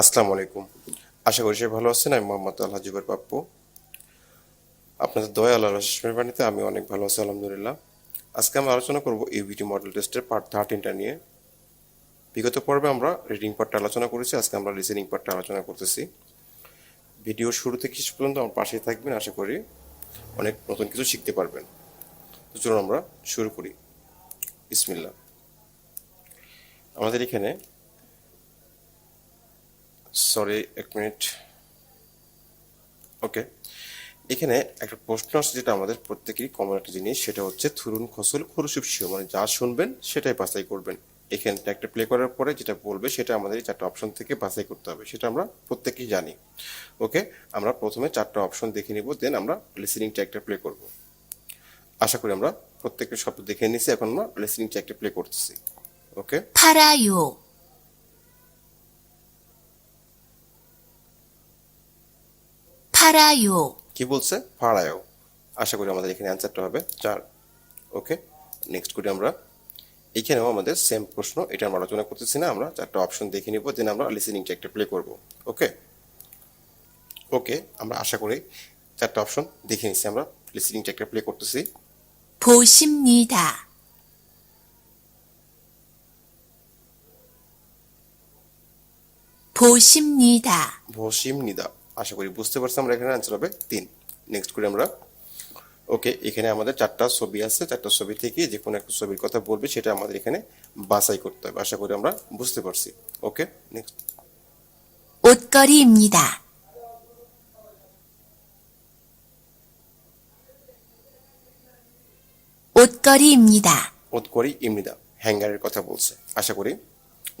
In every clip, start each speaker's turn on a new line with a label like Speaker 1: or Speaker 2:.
Speaker 1: আসসালামু আলাইকুম। আশা করি সবাই ভালো আছেন। আমি মোহাম্মদ আল্লাহ জুবের পাপ্পু। আপনাদের দয়া আল্লাহ রসমের বাণীতে আমি অনেক ভালো আছি, আলহামদুলিল্লাহ। আজকে আমরা আলোচনা করব ইভিটি মডেল টেস্টের পার্ট থার্টিনটা নিয়ে। বিগত পর্বে আমরা রিডিং পার্টটা আলোচনা করেছি, আজকে আমরা লিসেনিং পার্টটা আলোচনা করতেছি। ভিডিও শুরু থেকে শেষ পর্যন্ত আমার পাশেই থাকবেন, আশা করি অনেক নতুন কিছু শিখতে পারবেন। তো চলুন আমরা শুরু করি। বিসমিল্লাহ। আমাদের এখানে সরি এক মিনিট ওকে এখানে একটা প্রশ্ন আছে যেটা আমাদের প্রত্যেকেরই কমন একটা জিনিস, সেটা হচ্ছে থুরুন, খসল খুরুসুপ শিও মানে যা শুনবেন সেটাই বাছাই করবেন। এখানে একটা প্লে করার পরে যেটা বলবে সেটা আমাদের এই চারটা অপশন থেকে বাছাই করতে হবে, সেটা আমরা প্রত্যেকেই জানি। ওকে আমরা প্রথমে চারটা অপশন দেখে নিব দেন আমরা লিসেনিং ট্র্যাকটা প্লে করব। আশা করি আমরা প্রত্যেকটা শব্দ দেখে নিয়েছি, এখন আমরা লিসেনিং ট্র্যাকটা প্লে করতেছি। ওকে
Speaker 2: 팔아요. 팔아요.
Speaker 1: কি বলছে ভাড়ায়ও আশা করি আমাদের এখানে অ্যান্সারটা হবে চার ওকে নেক্সট করি আমরা এখানেও আমাদের সেম প্রশ্ন এটা আমরা আলোচনা করতেছি না আমরা চারটা অপশন দেখে নিব দেন আমরা লিসেনিংটা একটা প্লে করব ওকে ওকে আমরা আশা করি চারটা অপশন দেখে নিচ্ছি আমরা লিসেনিংটা একটা প্লে করতেছি
Speaker 2: 보십니다. 보십니다.
Speaker 1: ভসিম নিদা আশা করি বুঝতে পারছি আমরা এখানে অ্যান্সার হবে তিন নেক্সট করি আমরা ওকে এখানে আমাদের চারটা ছবি আছে চারটা ছবি থেকে যে কোনো একটা ছবির কথা বলবে সেটা আমাদের এখানে বাছাই করতে হবে আশা করি আমরা বুঝতে পারছি ওকে নেক্সট
Speaker 2: 옷걸이입니다. 옷걸이입니다.
Speaker 1: ওত করি ইমনিদা হ্যাঙ্গারের কথা বলছে আশা করি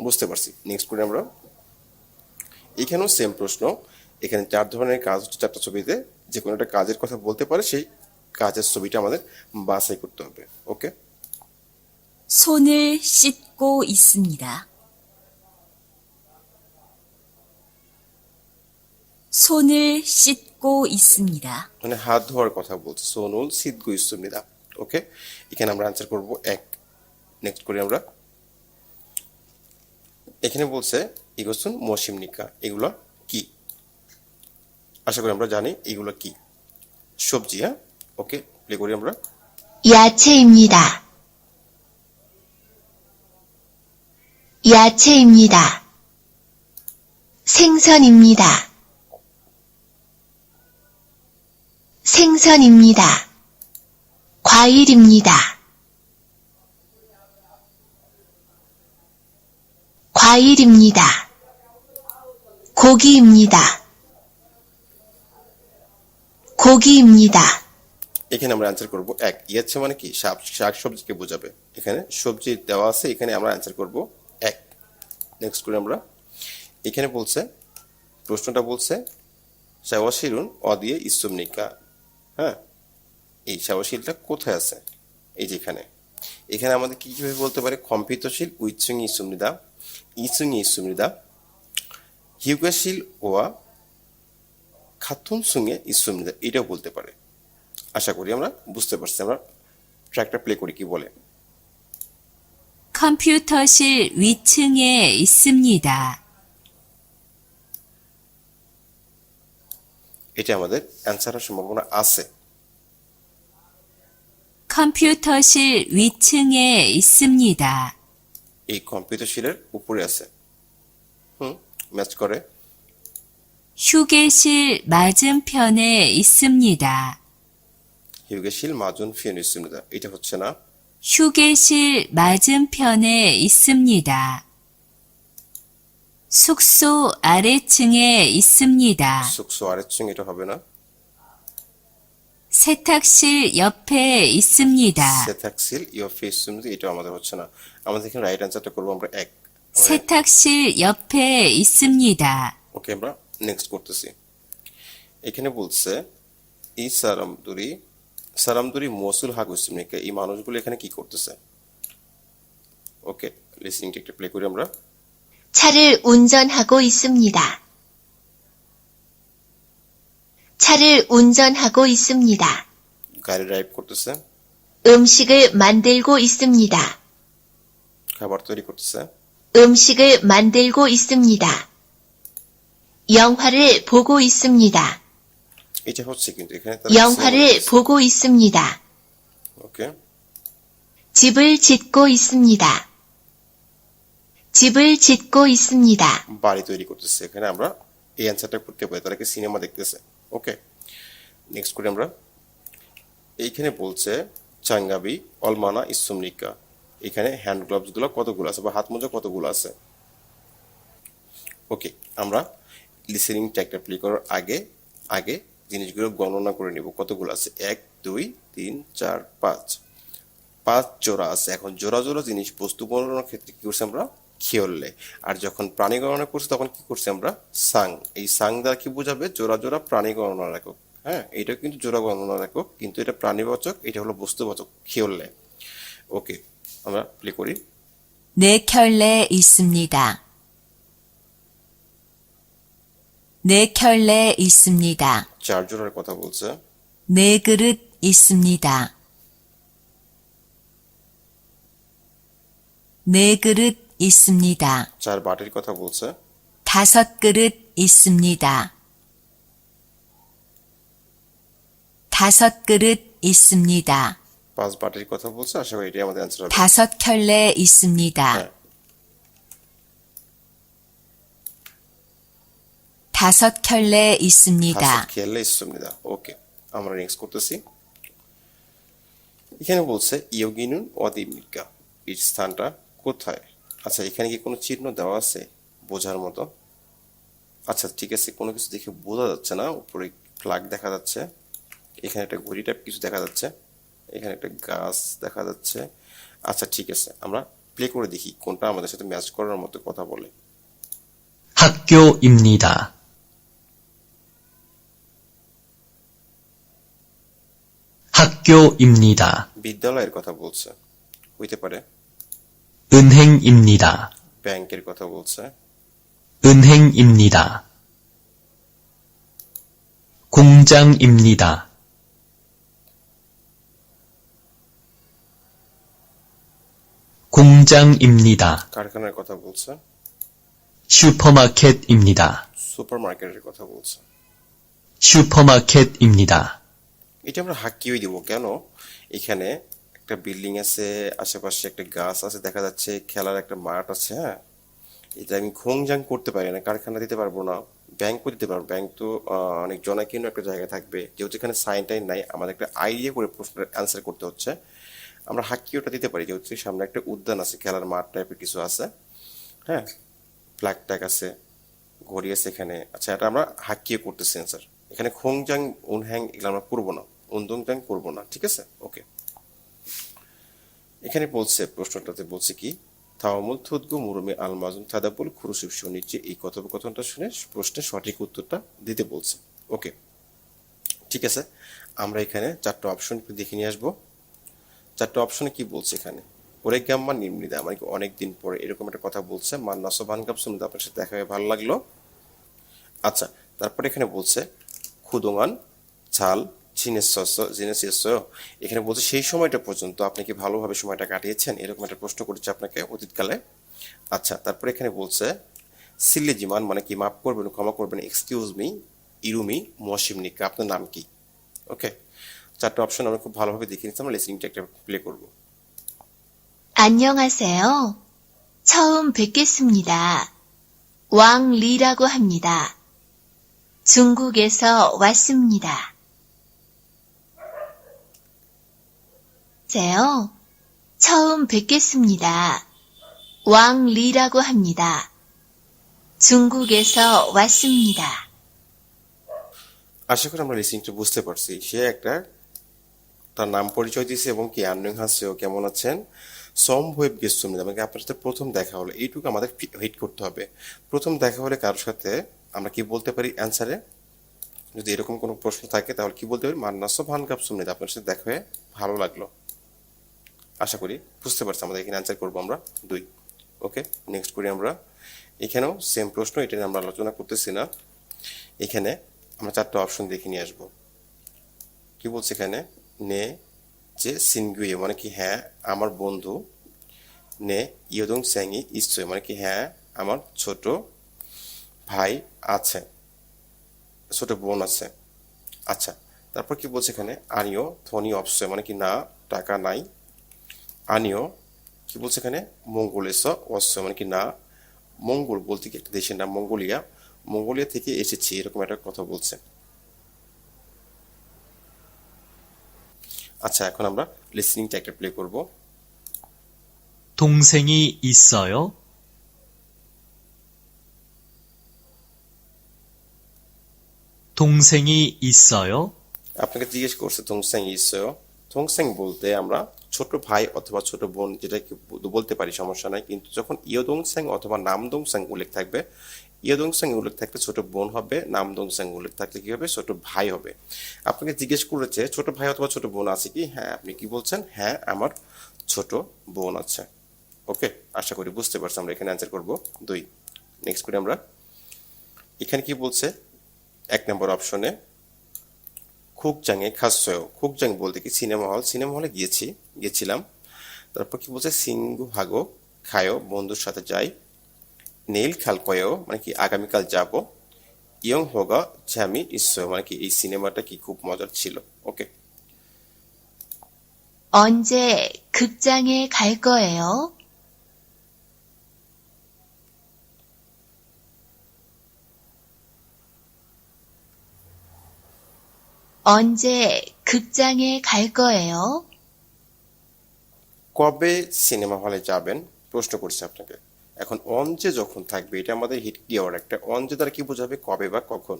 Speaker 1: বুঝতে পারছি নেক্সট করি আমরা এখানেও সেম প্রশ্ন এখানে চার ধরনের কাজ হচ্ছে চারটা ছবিতে যে কোনো একটা কাজের কথা বলতে পারে সেই কাজের ছবিটা আমাদের বাছাই করতে হবে ওকে
Speaker 2: 손을 씻고 있습니다. 손을 씻고 있습니다.
Speaker 1: মানে হাত ধোয়ার কথা বলছে সোনুল সিদ্ধ ইসুমিদা ওকে এখানে আমরা আনসার করব এক নেক্সট করি আমরা এখানে বলছে ইগোসুন মৌসিমনিকা এগুলো কি আশা করি আমরা জানি এগুলো কি সবজি হ্যাঁ ওকে প্লে করি আমরা
Speaker 2: 야채입니다. 야채입니다. 생선입니다. 생선입니다. 과일입니다. 과일입니다. 고기입니다. 고기입니다.
Speaker 1: এখানে আমরা অ্যান্সার করব এক ইয়াচ্ছে মানে কি শাক শাক সবজিকে বোঝাবে এখানে সবজি দেওয়া আছে এখানে আমরা অ্যান্সার করব এক নেক্সট করে আমরা এখানে বলছে প্রশ্নটা বলছে শাওয়াশিরুন অদিয়ে ইসুমনিকা হ্যাঁ এই শাওয়াশিলটা কোথায় আছে এই যে এখানে এখানে আমাদের কি কিভাবে বলতে পারে কম্পিতশীল উইচুং ইসুমনিদা ইচুং ইসুমনিদা হিউগাশীল ওয়া খাতুন সুঙে ইসুমনিদা এটাও বলতে পারে আশা করি আমরা বুঝতে পারছি আমরা ট্র্যাকটা প্লে করি কি বলে
Speaker 2: 컴퓨터실 위층에 있습니다.
Speaker 1: এটা আমাদের অ্যান্সারের সম্ভাবনা আছে
Speaker 2: 컴퓨터실 위층에 있습니다.
Speaker 1: এই কম্পিউটারশিলের উপরে আছে হুম ম্যাচ করে
Speaker 2: 휴게실 맞은편에 있습니다.
Speaker 1: হিউগেশিল মাজুন ফিয়েন ইসুমনিদা এটা হচ্ছে না
Speaker 2: 휴게실 맞은편에 있습니다. 숙소 아래층에 있습니다.
Speaker 1: সুকসো আরেচ্ছুং এটা হবে না
Speaker 2: 세탁실 옆에 있습니다.
Speaker 1: সেথাক্সিল ইয়ফে ইসুমনিদা এটা আমাদের হচ্ছে না আমাদের এখানে রাইট অ্যান্সারটা করবো আমরা এক
Speaker 2: 세탁실 옆에 있습니다.
Speaker 1: ওকে আমরা নেক্সট করতেছি এখানে বলছে ই সারামদুরি সারামদুরি মসুল হাগ ইসুমনিকা এই মানুষগুলো এখানে কি করতেছে ওকে লিসনিংটা একটু প্লে করি আমরা
Speaker 2: 차를 운전하고 있습니다. 차를 운전하고 있습니다.
Speaker 1: গাড়ি ড্রাইভ করতেছে
Speaker 2: 음식을 만들고 있습니다.
Speaker 1: খাবার তৈরি করতেছে
Speaker 2: 음식을 만들고 있습니다. 영화를 보고 있습니다.
Speaker 1: এটা হচ্ছে কিন্তু এখানে
Speaker 2: 영화를 보고 있습니다.
Speaker 1: ওকে
Speaker 2: 집을 짓고 있습니다. 집을 짓고 있습니다.
Speaker 1: বাড়ি তৈরি করতেছে এখানে আমরা এই অ্যান্সারটা করতে পারি তারা কি সিনেমা দেখতেছে ওকে নেক্সট করি আমরা এইখানে বলছে চাঙ্গাবি অলমানা ইসুমনিকা এখানে হ্যান্ড গ্লাভস গুলো কতগুলো আছে বা হাত মোজা কতগুলো আছে ওকে আমরা লিসেনিং ট্যাগটা প্লে করার আগে আগে জিনিসগুলো গণনা করে নিব কতগুলো আছে এক দুই তিন চার পাঁচ পাঁচ জোড়া আছে এখন জোড়া জোড়া জিনিস বস্তু গণনার ক্ষেত্রে কি করছি আমরা খেয়ললে আর যখন প্রাণী গণনা করছি তখন কি করছি আমরা সাং এই সাং দ্বারা কি বোঝাবে জোড়া জোড়া প্রাণী গণনার একক হ্যাঁ এটা কিন্তু জোড়া গণনার একক কিন্তু এটা প্রাণীবাচক এটা হলো বস্তুবাচক খেয়ললে ওকে আমরা প্লে করি
Speaker 2: 네 켤레 있습니다. 네 켤레 있습니다.
Speaker 1: চার জোড়ার কথা বলছে
Speaker 2: 네 그릇 있습니다. 네 그릇 있습니다.
Speaker 1: চার বাটির কথা বলছে
Speaker 2: 다섯 그릇 있습니다. 다섯 그릇 있습니다.
Speaker 1: পাঁচ বাটির কথা বলছে আশা করি এটাই আমাদের অ্যান্সার হবে
Speaker 2: 다섯 켤레 있습니다.
Speaker 1: হ্যাঁ
Speaker 2: 다섯 켤레 있습니다.
Speaker 1: হাসত খেয়ালে ইসুমিদা ওকে আমরা নেক্সট করতেছি এখানে বলছে ইয়োগিনুন ওয়াদিমিকা এই স্থানটা কোথায় আচ্ছা এখানে কি কোনো চিহ্ন দেওয়া আছে বোঝার মতো আচ্ছা ঠিক আছে কোনো কিছু দেখে বোঝা যাচ্ছে না উপরে ফ্ল্যাগ দেখা যাচ্ছে এখানে একটা ঘড়ি টাইপ কিছু দেখা যাচ্ছে এখানে একটা গাছ দেখা যাচ্ছে আচ্ছা ঠিক আছে আমরা প্লে করে দেখি কোনটা আমাদের সাথে ম্যাচ করার মতো কথা বলে
Speaker 3: 학교입니다. 학교입니다.
Speaker 1: বিদ্যালয়ের কথা বলছে হইতে পারে
Speaker 3: 은행입니다.
Speaker 1: ব্যাংকের কথা বলছে
Speaker 3: 은행입니다. 공장입니다. 공장입니다.
Speaker 1: কারখানার কথা বলছে
Speaker 3: 슈퍼마켓입니다.
Speaker 1: সুপার মার্কেটের কথা বলছে
Speaker 3: 슈퍼마켓입니다.
Speaker 1: এটা আমরা হাকিয়ে দিব। কেন? এখানে একটা বিল্ডিং আছে, আশেপাশে একটা গাছ আছে, দেখা যাচ্ছে খেলার একটা মাঠ আছে হ্যাঁ? এটা আমি খোংজাং করতে পারি না, কারখানা দিতে পারব না, ব্যাংকও দিতে পারব ব্যাংক তো অনেক জনাকীর্ণ একটা জায়গায় থাকবে। যেহেতু এখানে সাইন টাইন নাই, আমাদের একটা আইডিয়া করে প্রশ্নের অ্যান্সার করতে হচ্ছে। আমরা হাক্কিওটা দিতে পারি, যেহেতু সামনে একটা উদ্যান আছে, খেলার মাঠ টাইপের কিছু আছে হ্যাঁ? ফ্ল্যাগ ট্যাগ আছে, ঘড়ি আছে এখানে। আচ্ছা এটা আমরা হাক্কিয়ে করতেছি অ্যান্সার এখানে খোংজাং, উনহ্যাং এগুলো আমরা করব না। উন্দংজাং করব না, ঠিক আছে? ওকে এখানে বলছে, প্রশ্নটাতে বলছে কি তাওয়ামুল থুদগু মুরুমি আল মাজুন তাদাবুল খুরুসিব নিচে এই কথোপকথনটা শুনে প্রশ্নের সঠিক উত্তরটা দিতে বলছে। ওকে ঠিক আছে? আমরা এখানে চারটা অপশন দেখে নিয়ে আসব। চারটা অপশনে কি বলছে এখানে? ওরে গাম্মা নিম্নিদা মানে অনেক দিন পরে এরকম একটা কথা বলছে। মান্নাসো ভানগাপ শুনতে আপনার সাথে দেখা হয়ে ভালো লাগল। আচ্ছা তারপরে এখানে বলছে খুদোঙান ঝাল জিনেসস জিনেসিস এখানে বলছে সেই সময়টা পর্যন্ত আপনি কি ভালোভাবে সময়টা কাটিয়েছেন এরকম একটা প্রশ্ন করেছে আপনাকে অতীতকালে আচ্ছা তারপরে এখানে বলছে সিল্লি জিমান মানে কি মাফ করবেন ক্ষমা করবেন এক্সকিউজ মি ইরুমি মসিমনিকা আপনার নাম কি ওকে চারটা অপশন আমরা খুব ভালোভাবে দেখে নিচ্ছি আমরা লিসনিংটা একটা প্লে করবো
Speaker 2: 안녕하세요. 처음 뵙겠습니다. 왕 리라고 합니다. 중국에서 왔습니다. 안녕하세요. 처음 뵙겠습니다. 왕 리라고 합니다. 중국에서 왔습니다.
Speaker 1: আশা করি আমরা লিসনিংটা বুঝতে পারছি সে একটা তার নাম পরিচয় দিয়েছে এবং কি আন্নং হাসেও কেমন আছেন সম ওয়েব গেস্ট আমাকে আপনার সাথে প্রথম দেখা হলো এইটুকু আমাদের হিট করতে হবে প্রথম দেখা হলে কারোর সাথে আমরা কি বলতে পারি অ্যান্সারে যদি এরকম কোনো প্রশ্ন থাকে তাহলে কি বলতে পারি মান্নাস ভান কাপ সুমনিত আপনার সাথে দেখা হয়ে ভালো লাগলো আশা করি বুঝতে পারছি আমাদের এখানে অ্যান্সার করব আমরা দুই। ওকে নেক্সট করি আমরা। এখানেও সেম প্রশ্ন, এটা নিয়ে আমরা আলোচনা করতেছি না। এখানে আমরা চারটা অপশন দেখে নিয়ে আসব। কি বলছে এখানে? নে, যে, সিনগুয়ে মানে কি হ্যাঁ আমার বন্ধু। নে, ইয়দং স্যাংই ইশ্চয় মানে কি হ্যাঁ আমার ছোট ভাই আছে, ছোট বোন আছে। আচ্ছা তারপর কি বলছে এখানে? আনিও ধনী অপশয় মানে কি না, টাকা নাই। আনিও কি বলছে এখানে মঙ্গলেশ অবশ্যই মানে কি না মঙ্গল বলতে কি একটা দেশের নাম মঙ্গোলিয়া মঙ্গোলিয়া থেকে এসেছি এরকম একটা কথা বলছে আচ্ছা এখন আমরা লিসনিংটা একটা প্লে করব
Speaker 3: 동생이 있어요? 동생이 있어요?
Speaker 1: আপনাকে জিজ্ঞেস করছে থংস্যাং ইসয় থংস্যাং বলতে আমরা ছোট ভাই অথবা ছোট বোন যেটা কি বলতে পারি, সমস্যা নাই। কিন্তু যখন ইয়দং স্যাং অথবা নামদংস্যাং উল্লেখ থাকবে, ইয়দং স্যাং উল্লেখ থাকলে ছোট বোন হবে নামদং স্যাং উল্লেখ থাকলে কি হবে? ছোট ভাই হবে। আপনাকে জিজ্ঞেস করেছে, ছোট ভাই অথবা ছোট বোন আছে কি? হ্যাঁ আপনি কি বলছেন? হ্যাঁ আমার ছোট বোন আছে। ওকে, আশা করি বুঝতে পারছি, আমরা এখানে অ্যান্সার করব। দুই নেক্সট করি আমরা। এখানে কি বলছে? এক নম্বর অপশনে খুকজাংয়ে খাসয় খুকজাং বলতে কি সিনেমা হল সিনেমা হলে গিয়েছি গেছিলাম তারপর কি বলছে সিঙ্গু ভাগো খায়ো বন্ধুর সাথে যাই নেইল খাল কয়েও মানে কি আগামীকাল যাব ইয়ং হোগা ঝামি ইসয় মানে কি এই সিনেমাটা কি খুব মজার ছিল ওকে
Speaker 2: 언제 극장에 갈 거예요? 언제 극장에 갈 거예요?
Speaker 1: কবে সিনেমা হলে যাবেন প্রশ্ন করছে আপনাকে এখন অন যে যখন থাকবে এটা আমাদের হিট কিওয়ার্ড একটা অন যে দ্বারা কি বোঝাবে কবে বা কখন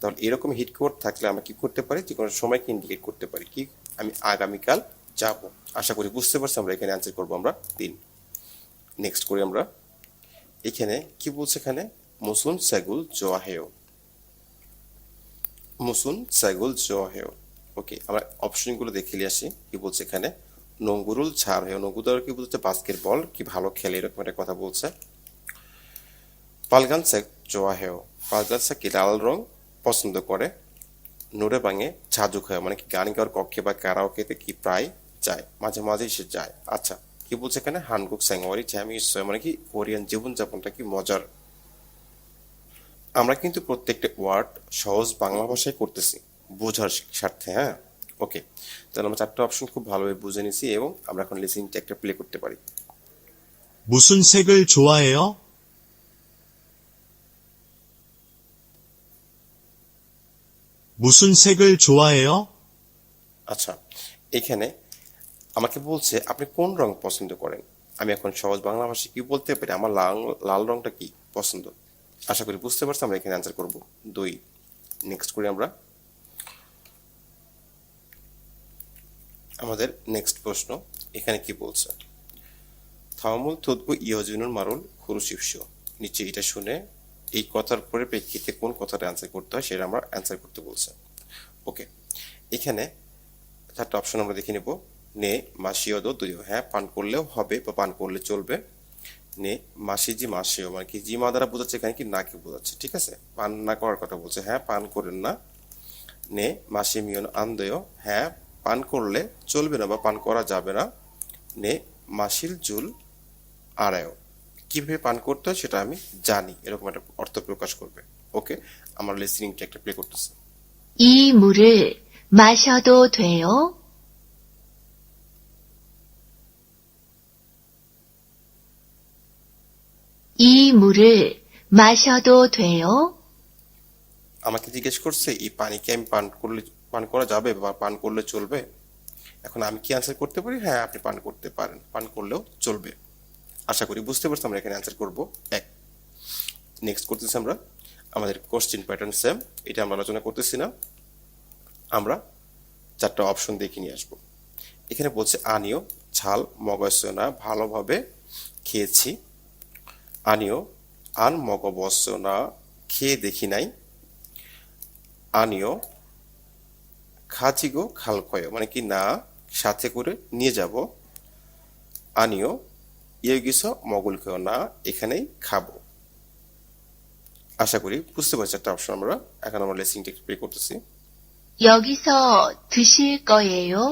Speaker 1: তাহলে এরকম হিট কিওয়ার্ড থাকলে আমরা কি করতে পারি যে কোনো সময়কে ইন্ডিকেট করতে পারি কি আমি আগামীকাল যাব আশা করি বুঝতে পারছি আমরা এখানে অ্যান্সার করবো আমরা তিন নেক্সট করি আমরা এখানে কি বলছে এখানে মুসুন সেগুল জোয়াহেও মুসুন সেগুল জোয়াহেও ওকে আমরা অপশনগুলো দেখে নিয়ে আসি, কি বলছে এখানে? নঙ্গুরুল ছাড় হয়ে। নঙ্গুদার কি বলছে? বাস্কেট বল কি ভালো খেলে, এরকম একটা কথা বলছে। পালগানসা জোয়াহেও পালগানসা কি লাল রং, পছন্দ করে? নুরে বাঙে ঝাজুক হয়। মানে কি গান গাওয়ার কক্ষে বা কারাওকেতে কি প্রায় যায়? মাঝে মাঝে সে যায়। আচ্ছা কি বলছে এখানে? হানগুক স্যাংওয়ারি জ্যামি ইসয় মানে কি কোরিয়ান জীবনযাপনটা কি মজার? আমরা কিন্তু প্রত্যেকটা ওয়ার্ড সহজ বাংলা ভাষায় করতেছি বোঝার স্বার্থে হ্যাঁ ওকে তাহলে আমরা চারটা অপশন খুব ভালোভাবে বুঝে নিছি এবং আমরা এখন লিসিংটা একটা প্লে করতে পারি
Speaker 4: 무슨 색을 좋아해요? 무슨 색을 좋아해요?
Speaker 1: আচ্ছা এখানে আমাকে বলছে আপনি কোন রং পছন্দ করেন আমি এখন সহজ বাংলা ভাষায় কি বলতে পারি আমার লাল লাল রংটা কি পছন্দ আশা করি বুঝতে পারছি, আমরা এখানে অ্যান্সার করব। দুই নেক্সট করি আমরা। আমাদের নেক্সট প্রশ্ন, এখানে কি বলছে? থামুল থুদগু ইয়জুনুর মারুল খুরুশিপস নিচে এটা শুনে এই কথার পরিপ্রেক্ষিতে কোন কথাটা অ্যান্সার করতে হয় সেটা আমরা অ্যান্সার করতে বলছে। ওকে এখানে চারটা অপশন আমরা দেখে নেব। নে মাসিও দো দুইও হ্যাঁ পান করলেও হবে বা পান করলে চলবে। নে মাসি জি মাসিও মানে কি জি মা দ্বারা বোঝাচ্ছে এখানে কি না কি বোঝাচ্ছে ঠিক আছে পান না করার কথা বলছে হ্যাঁ পান করেন না নে মাসি মিয়ন আন্দয় হ্যাঁ পান করলে চলবে না বা পান করা যাবে না নে মাসিল জুল আড়ায়ও কিভাবে পান করতে হয় সেটা আমি জানি এরকম একটা অর্থ প্রকাশ করবে ওকে আমার লিসনিংটা একটা প্লে করতেছে
Speaker 2: 이 물을 마셔도 돼요? 이 물을 마셔도 돼요?
Speaker 1: আমাকে জিজ্ঞেস করছে এই পানি কি আমি পান করলে পান করা যাবে বা পান করলে চলবে এখন আমি কি অ্যান্সার করতে পারি হ্যাঁ আপনি পান করতে পারেন পান করলেও চলবে আশা করি বুঝতে পারছি আমরা এখানে অ্যান্সার করব এক নেক্সট করতেছি আমরা আমাদের কোশ্চেন প্যাটার্ন সেম এটা আমরা আলোচনা করতেছি না আমরা চারটা অপশন দেখে নিয়ে আসবো এখানে বলছে আনিও ঝাল মগসনা ভালোভাবে খেয়েছি আনিও আন মগবসনা খেয়ে দেখি নাই আনিও খাচিগো খালকয় মানে কি না সাথে করে নিয়ে যাব আনিও ইয়েগিস মগুল খেও না এখানেই খাবো আশা করি বুঝতে পারছি একটা অপশন আমরা এখন আমরা লেসিংটা প্লে করতেছি
Speaker 2: 여기서 드실 거예요?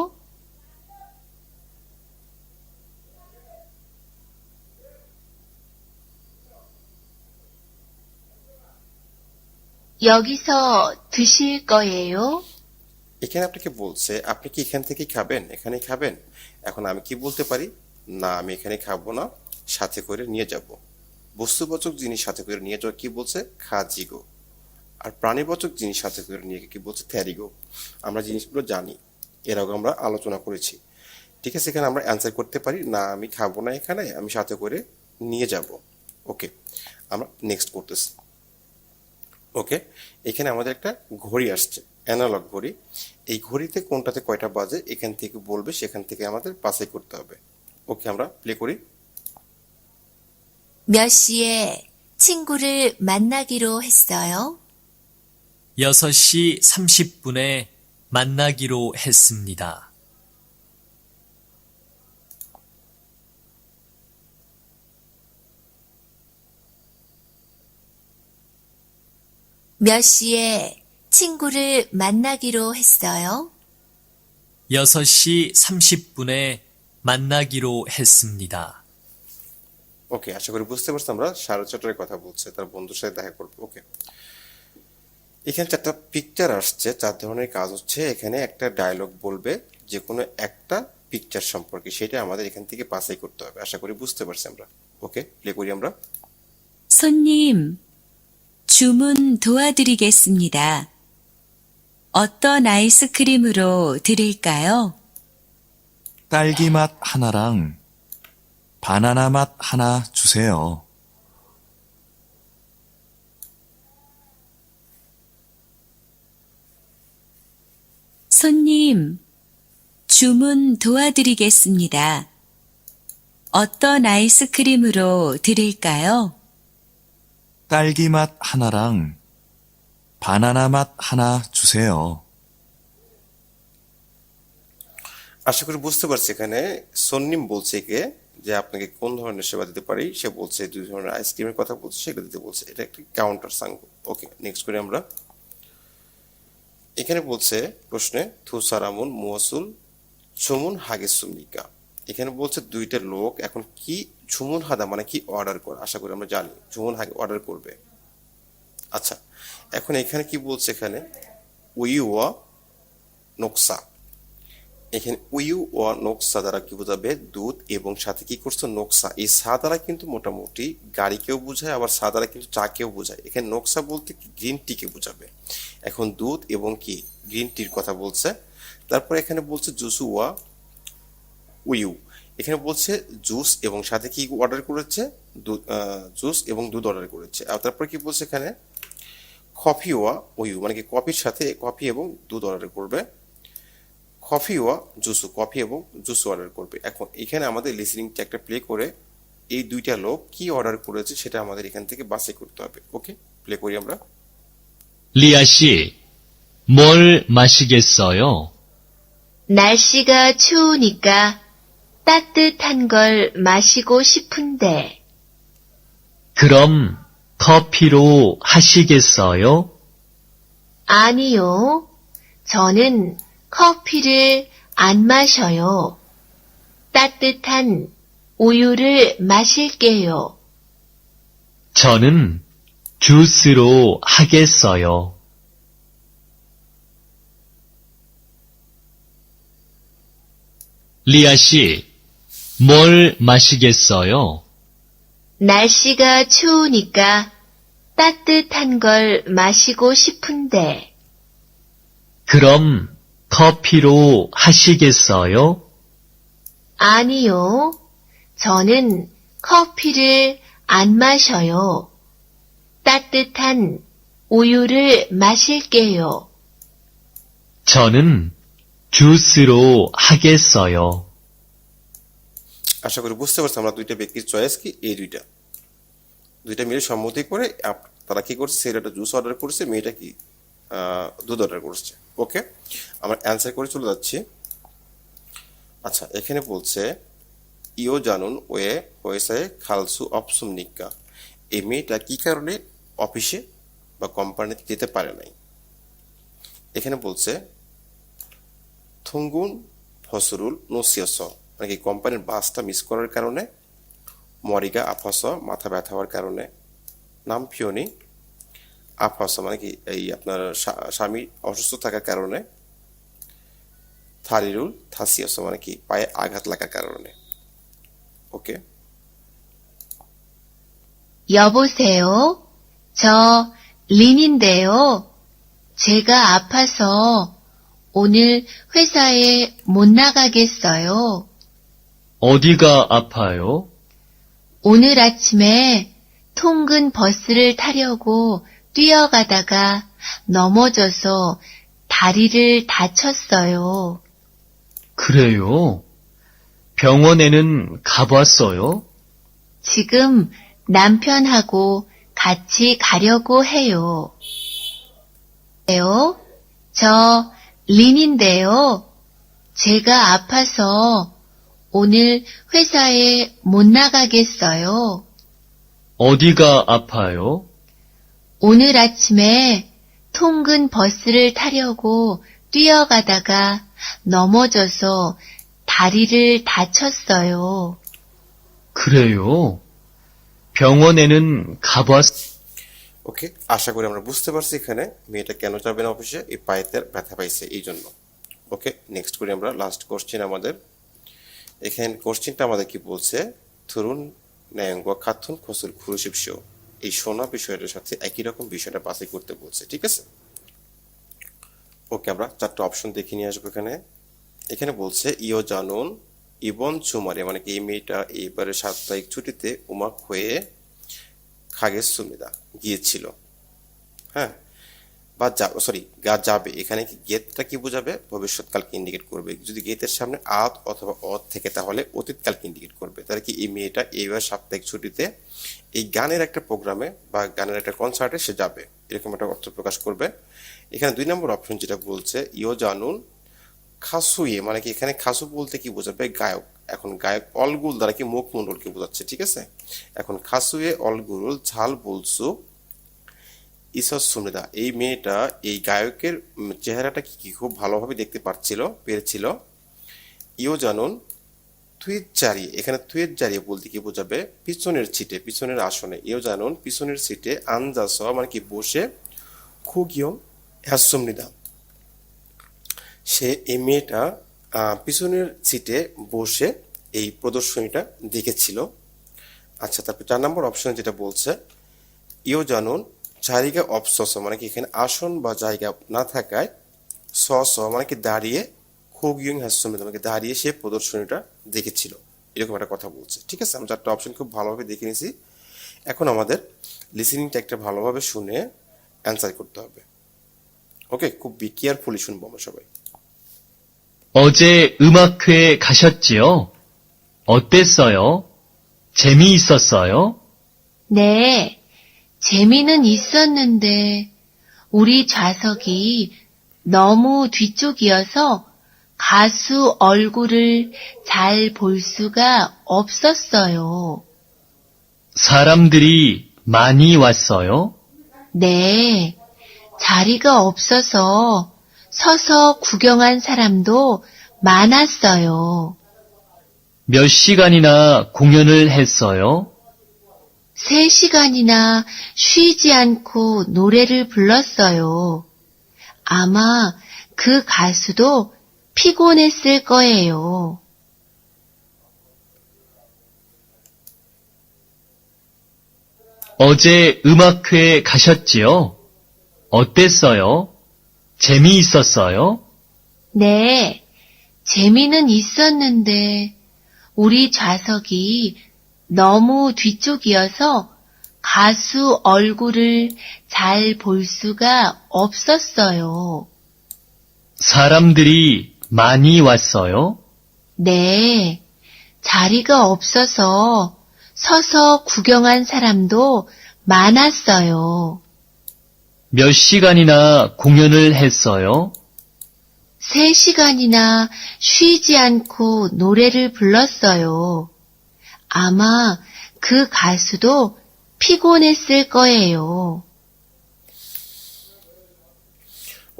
Speaker 2: 여기서 드실 거예요?
Speaker 1: এখানে আপনাকে বলছে আপনি কি এখান থেকে খাবেন এখানে খাবেন এখন আমি কি বলতে পারি না আমি এখানে খাবো না সাথে করে নিয়ে যাব বস্তুবাচক জিনিস সাথে করে নিয়ে যাওয়া কি বলছে খাজিগো আর প্রাণীবাচক জিনিস সাথে করে নিয়ে কি বলছে থ্যারিগো আমরা জিনিসগুলো জানি এর আগে আমরা আলোচনা করেছি ঠিক আছে এখানে আমরা অ্যান্সার করতে পারি না আমি খাবো না এখানে আমি সাথে করে নিয়ে যাব ওকে আমরা নেক্সট করতেছি ওকে এখানে আমাদের একটা ঘড়ি আসছে অ্যানালগ ঘড়ি এই ঘড়িতে কোনটাতে কয়টা বাজে এখান থেকে বলবে সেখান থেকে আমাদের বাছাই করতে হবে ওকে আমরা প্লে করি
Speaker 2: 몇 시에 친구를 만나기로 했어요?
Speaker 3: 6시 30분에 만나기로 했습니다.
Speaker 2: 몇 시에 친구를 만나기로 했어요?
Speaker 3: 6시 30분에 만나기로 했습니다.
Speaker 1: ওকে আশা করি বুঝতে পারছি আমরা সাড়ে চারটার কথা বলছে তার বন্ধুর সাথে দেখা করবো ওকে এখানে চারটা পিকচার আসছে চার ধরনের কাজ হচ্ছে এখানে একটা ডায়লগ বলবে যে কোনো একটা পিকচার সম্পর্কে সেটা আমাদের এখান থেকে বাছাই করতে হবে আশা করি বুঝতে পারছি আমরা ওকে প্লে করি আমরা
Speaker 5: 손님, 주문 도와드리겠습니다. 어떤 아이스크림으로 드릴까요?
Speaker 4: 딸기 맛 하나랑 바나나 맛 하나 주세요.
Speaker 5: 손님, 주문 도와드리겠습니다. 어떤 아이스크림으로 드릴까요?
Speaker 4: 딸기 맛 하나랑 바나나 맛 하나 주세요.
Speaker 1: আশা করি বুঝতে পারছি এখানে সন্নিম বলছে কে যে আপনাকে কোন ধরনের সেবা দিতে পারি সে বলছে দুই ধরনের আইসক্রিমের কথা বলছে সেগুলো দিতে বলছে এটা একটি কাউন্টার সাঙ্গ ওকে নেক্সট করি আমরা এখানে বলছে প্রশ্নে থুসারামুন মুয়াসুল চুমুন হাগেসুমিকা এখানে বলছে দুইটা লোক এখন কি ঝুমুন হাদা মানে কি অর্ডার করে আশা করি আমরা জানি, ঝুমুন হাগে অর্ডার করবে। আচ্ছা এখন এখানে কি বলছে এখানে? উইওয়া নকশা এখানে উইউ ও নকশা দ্বারা কি বোঝাবে? দুধ এবং সাথে কি করছে? নকশা এই সা দ্বারা কিন্তু মোটামুটি গাড়িকেও বোঝায়, আবার সা দ্বারা কিন্তু চাকেও বোঝায়। এখানে নকশা বলতে গ্রিন টিকে বোঝাবে। এখন দুধ এবং কি? গ্রিন টির কথা বলছে। তারপর এখানে বলছে জুসু ওয়া উইউ এখানে বলছে জুস এবং সাথে কি অর্ডার করেছে দুধ জুস এবং দুধ অর্ডার করেছে আর তারপর কি বলছে এখানে কফি ওয়া উইউ মানে কি কফির সাথে কফি এবং দুধ অর্ডার করবে কফি ওয়া জুসু কফি এবং জুস অর্ডার করবে এখন এখানে আমাদের লিসনিংটা একটা প্লে করে এই দুইটা লোক কি অর্ডার করেছে সেটা আমাদের এখান থেকে বাছাই করতে হবে ওকে প্লে করি আমরা
Speaker 3: 리아 씨, 뭘 마시겠어요?
Speaker 2: 날씨가 추우니까 따뜻한 걸 마시고 싶은데,
Speaker 3: 그럼 커피로 하시겠어요?
Speaker 2: 아니요. 저는 커피를 안 마셔요. 따뜻한 우유를 마실게요.
Speaker 3: 저는 주스로 하겠어요. 리아 씨, 뭘 마시겠어요?
Speaker 2: 날씨가 추우니까 따뜻한 걸 마시고 싶은데,
Speaker 3: 그럼 커피로 하시겠어요?
Speaker 2: 아니요. 저는 커피를 안 마셔요. 따뜻한 우유를 마실게요.
Speaker 3: 저는 주스로 하겠어요.
Speaker 1: আশা করি বুঝতে পারছি, আমরা দুইটা ব্যক্তির চয়েস কি? এই দুইটা। দুইটা মিলে সম্মতি করে তারা কি করছে? ছেলেটা জুস অর্ডার করছে, মেয়েটা কি দুধ অর্ডার করছে। ওকে আমরা অ্যান্সার করে চলে যাচ্ছি। আচ্ছা এখানে বলছে ইও জানুন ওয়ে ওয়েসায় খালসু অপসুম নিকা এই মেয়েটা কি কারণে অফিসে বা কোম্পানিতে যেতে পারে নাই? এখানে বলছে, থুঙ্গুন ফসরুল নোসিয়াস মানে কি কোম্পানির বাসটা মিস করার কারণে মরিগা আফাস মাথা ব্যথা হওয়ার কারণে নাম পিওনি আফাসা মানে কি এই আপনার স্বা- স্বামী অসুস্থ থাকার কারণে থারিরুল থাসিয়াস মানে কি পায়ে আঘাত লাগার কারণে ওকে
Speaker 2: 여보세요? 저 린인데요. 제가 아파서 오늘 회사에 못 나가겠어요.
Speaker 3: 어디가 아파요?
Speaker 2: 오늘 아침에 통근 버스를 타려고 뛰어가다가 넘어져서 다리를 다쳤어요.
Speaker 3: 그래요? 병원에는 가봤어요?
Speaker 2: 지금 남편하고 같이 가려고 해요. 예요? 저 린인데요. 제가 아파서 오늘 회사에 못 나가겠어요.
Speaker 3: 어디가 아파요?
Speaker 2: 오늘 아침에 통근 버스를 타려고 뛰어가다가 넘어져서 다리를 다쳤어요.
Speaker 3: 그래요? 병원에는 가봤,
Speaker 1: ওকে আশা করি আমরা বুঝতে পারছি এখানে মেয়েটা কেন যাবে না অফিসে এই পায়েতে ব্যথা পাইছে এই জন্য ওকে নেক্সট করি আমরা লাস্ট কোশ্চেন আমাদের এখানে কোশ্চেনটা আমাদের কি বলছে? থরুন ন্যায়ঙ্গ খাতুন খসুল খুরুশিব শো এই সোনা বিষয়টার সাথে একই রকম বিষয়টা বাছাই করতে বলছে, ঠিক আছে? ওকে, আমরা চারটা অপশন দেখে নিয়ে আসব এখানে। এখানে বলছে ইও জানুন, ইবন চুমারে মানে এই মেয়েটা এইবারে সাপ্তাহিক ছুটিতে উমাক হয়ে খাগের সুমিদা গিয়েছিল। হ্যাঁ? বা যা সরি গা যাবে, এখানে কি গেতটা কি বোঝাবে? ভবিষ্যৎকালকে ইন্ডিকেট করবে। যদি গেতের সামনে আত অথবা অত থেকে, তাহলে অতীতকালকে ইন্ডিকেট করবে। তাহলে কি এই মেয়েটা এইবার সাপ্তাহিক ছুটিতে এই গানের একটা প্রোগ্রামে বা গানের একটা কনসার্টে সে যাবে? এরকম একটা অর্থ প্রকাশ করবে। এখানে দুই নম্বর অপশন যেটা বলছে ইও জানুন খাসুয়ে মানে কি এখানে খাসু বলতে কি বোঝাবে? গায়ক। এখন গায়ক অলগুল দ্বারা কি মুখ বোঝাচ্ছে, ঠিক আছে? এখন খাসুয়ে অলগুল ঝাল বলছু ইসস সুমৃদা এই মেয়েটা এই গায়কের চেহারাটা কি কি খুব ভালোভাবে দেখতে পারছিল, পেরেছিল? ইও জানুন তুয়ের জারিয়ে এখানে তুয়ের জারিয়ে বলতে কি বোঝাবে? পিছনের ছিটে, পিছনের আসনে। ইও জানুন, পিছনের সিটে আনজাস মানে কি বসে খুগিয়ম হ্যাসমৃদা সে, এই মেয়েটা পিছনের সিটে বসে এই প্রদর্শনীটা দেখেছিল। আচ্ছা তারপর চার নম্বর অপশন যেটা বলছে ইও জানুন জায়গা অপসস মানে কি এখানে আসন বা জায়গা না থাকায় স স মানে কি দাঁড়িয়ে খুব ইয়ং হাস্যমিত মানে কি দাঁড়িয়ে সে প্রদর্শনীটা দেখেছিল এরকম একটা কথা বলছে ঠিক আছে আমরা চারটা অপশন খুব ভালোভাবে দেখে নিয়েছি এখন আমাদের লিসেনিংটা একটা ভালোভাবে শুনে অ্যান্সার করতে হবে ওকে খুব বি কেয়ারফুলি শুনবো আমরা সবাই
Speaker 3: 어제 음악회에 가셨지요? 어땠어요? 재미있었어요?
Speaker 2: 네, 재미는 있었는데 우리 좌석이 너무 뒤쪽이어서 가수 얼굴을 잘 볼 수가 없었어요.
Speaker 3: 사람들이 많이 왔어요?
Speaker 2: 네, 자리가 없어서 서서 구경한 사람도 많았어요.
Speaker 3: 몇 시간이나 공연을 했어요?
Speaker 2: 3시간이나 쉬지 않고 노래를 불렀어요. 아마 그 가수도 피곤했을 거예요.
Speaker 3: 어제 음악회에 가셨지요? 어땠어요? 재미있었어요?
Speaker 2: 네, 재미는 있었는데 우리 좌석이 너무 뒤쪽이어서 가수 얼굴을 잘 볼 수가 없었어요.
Speaker 3: 사람들이 많이 왔어요?
Speaker 2: 네, 자리가 없어서 서서 구경한 사람도 많았어요.
Speaker 3: 몇 시간이나 공연을 했어요?
Speaker 2: 3시간이나 쉬지 않고 노래를 불렀어요. 아마 그 가수도 피곤했을 거예요.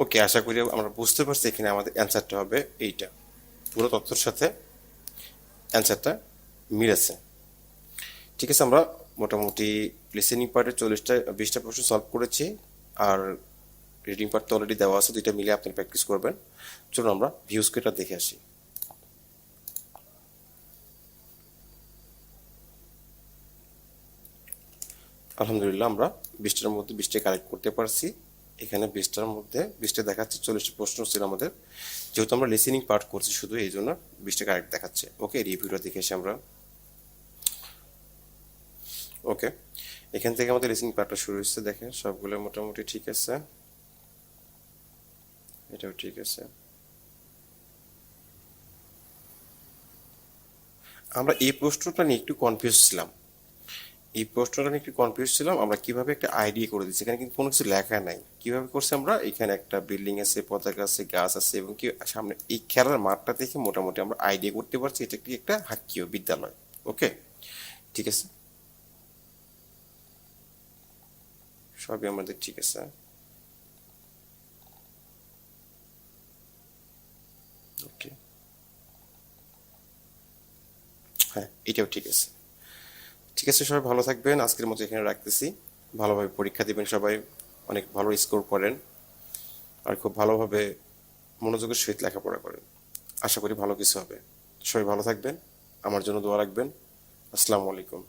Speaker 1: ওকে আশা করি আমরা বুঝতে পারছি এখানে আমাদের অ্যান্সারটা হবে এইটা পুরো তথ্যের সাথে অ্যান্সারটা মিলেছে ঠিক আছে আমরা মোটামুটি লিসেনিং পার্টে চল্লিশটা বিশটা প্রশ্ন সলভ করেছি আর রিডিং পার্ট তো অলরেডি দেওয়া আছে দুইটা মিলে আপনি প্র্যাকটিস করবেন চলুন আমরা ভিউজ কেটা দেখে আসি আলহামদুলিল্লাহ আমরা বিশটার মধ্যে বিশটা কালেক্ট করতে পারছি। এখানে বিশটার মধ্যে বিশটা দেখাচ্ছে, চল্লিশটা প্রশ্ন ছিল আমাদের। যেহেতু আমরা লিসেনিং পার্ট করছি শুধু, এই জন্য বিশটা কারেক্ট দেখাচ্ছে। ওকে রিভিউটা দেখে এসে আমরা। ওকে এখান থেকে আমাদের লিসেনিং পার্টটা শুরু হচ্ছে দেখেন সবগুলো মোটামুটি ঠিক আছে। এটাও ঠিক আছে। আমরা এই প্রশ্নটা নিয়ে একটু কনফিউজ ছিলাম। এই প্রশ্নটা নিয়ে একটু কনফিউজ ছিলাম, আমরা কীভাবে একটা আইডিয়া করে দিচ্ছি? এখানে কিন্তু কোনো কিছু লেখা নাই। কীভাবে করছি আমরা? এখানে একটা বিল্ডিং আছে, পতাকা আছে, গাছ আছে, এবং কি সামনে এই খেলার মাঠটা দেখে মোটামুটি আমরা আইডিয়া করতে পারছি এটা কি একটা হাক্কিও বিদ্যালয়। ওকে ঠিক আছে? সবই আমাদের ঠিক আছে। ওকে হ্যাঁ এটাও ঠিক আছে। ঠিক আছে, সবাই ভালো থাকবেন। আজকের মতো এখানে রাখতেছি। ভালোভাবে পরীক্ষা দিবেন সবাই। অনেক ভালো স্কোর করেন। আর খুব ভালোভাবে মনোযোগের সহিত লেখাপড়া করেন। আশা করি ভালো কিছু হবে। সবাই ভালো থাকবেন। আমার জন্য দোয়া রাখবেন। আসসালামু আলাইকুম।